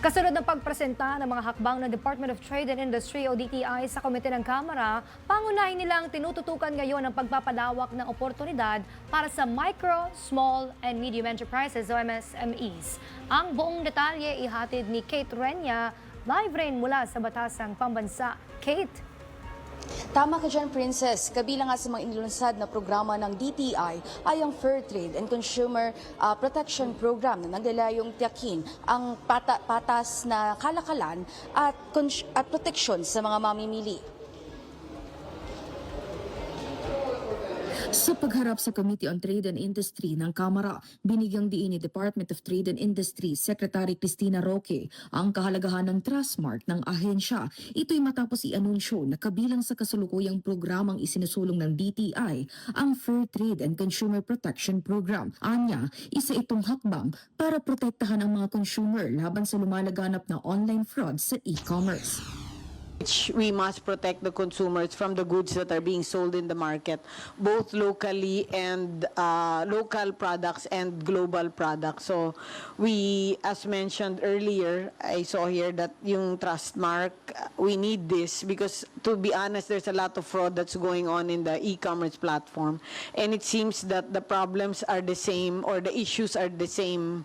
Kasunod ng pagpresenta ng mga hakbang ng Department of Trade and Industry o DTI sa Komite ng Kamara, pangunahin nilang tinututukan ngayon ang pagpapalawak ng oportunidad para sa micro, small, and medium enterprises o MSMEs. Ang buong detalye ihatid ni Kate Renya, live rin mula sa Batasang Pambansa. Kate? Tama ka dyan, Princess. Kabilang nga sa mga inilunsad na programa ng DTI ay ang Fair Trade and Consumer ah, Protection Program na naglalayong tiyakin ang pata- patas na kalakalan at, at proteksyon sa mga mamimili. Sa pagharap sa Committee on Trade and Industry ng Kamara, binigyang diin ni Department of Trade and Industry Secretary Cristina Roque ang kahalagahan ng trustmark ng ahensya. Ito'y matapos i-anunsyo na kabilang sa kasulukuyang programang isinusulong ng DTI ang Fair Trade and Consumer Protection Program. Anya, isa itong hakbang para protektahan ang mga consumer laban sa lumalaganap na online fraud sa e-commerce. Which we must protect the consumers from the goods that are being sold in the market, both locally and uh, local products and global products. So we, as mentioned earlier, I saw here that yung trust mark, uh, we need this because to be honest, there's a lot of fraud that's going on in the e-commerce platform. And it seems that the problems are the same or the issues are the same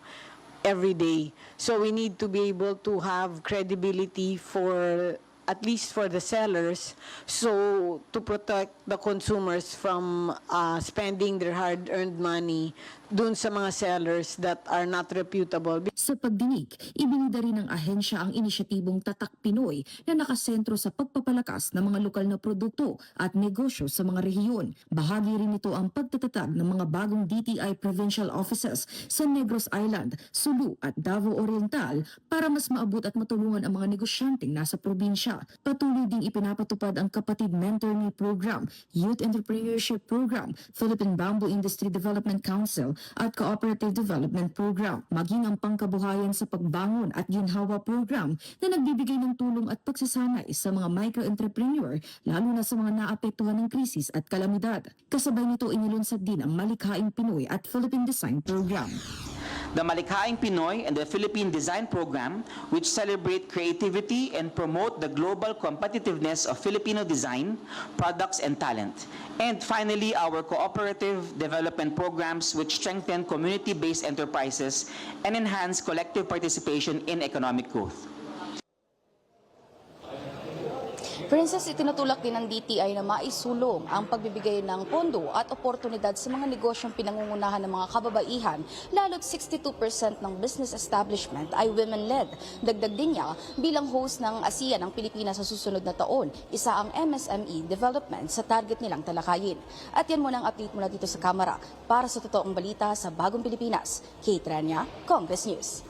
every day. So we need to be able to have credibility for at least for the sellers, so to protect the consumers from uh, spending their hard-earned money dun sa mga sellers that are not reputable. Sa pagdinig, ibinida rin ng ahensya ang inisyatibong Tatak Pinoy na nakasentro sa pagpapalakas ng mga lokal na produkto at negosyo sa mga rehiyon. Bahagi rin ito ang pagtatatag ng mga bagong DTI provincial offices sa Negros Island, Sulu at Davao Oriental para mas maabot at matulungan ang mga negosyanteng nasa probinsya. Patuloy ding ipinapatupad ang Kapatid Mentor Me Program, Youth Entrepreneurship Program, Philippine Bamboo Industry Development Council at Cooperative Development Program, maging ang pangkabuhayan sa pagbangon at ginhawa program na nagbibigay ng tulong at pagsasanay sa mga micro-entrepreneur lalo na sa mga naapektuhan ng krisis at kalamidad. Kasabay nito inilunsad din ang Malikhaing Pinoy at Philippine Design Program. The Malikhaing Pinoy and the Philippine Design Program, which celebrate creativity and promote the global competitiveness of Filipino design, products, and talent. And finally, our cooperative development programs, which strengthen community-based enterprises and enhance collective participation in economic growth. Princess, itinutulak din ng DTI na maisulong ang pagbibigay ng pondo at oportunidad sa mga negosyong pinangungunahan ng mga kababaihan, lalo't 62% ng business establishment ay women-led. Dagdag din niya, bilang host ng ASEAN ng Pilipinas sa susunod na taon, isa ang MSME development sa target nilang talakayin. At yan muna ang update mula dito sa Kamara. Para sa totoong balita sa Bagong Pilipinas, Kate Rania, Congress News.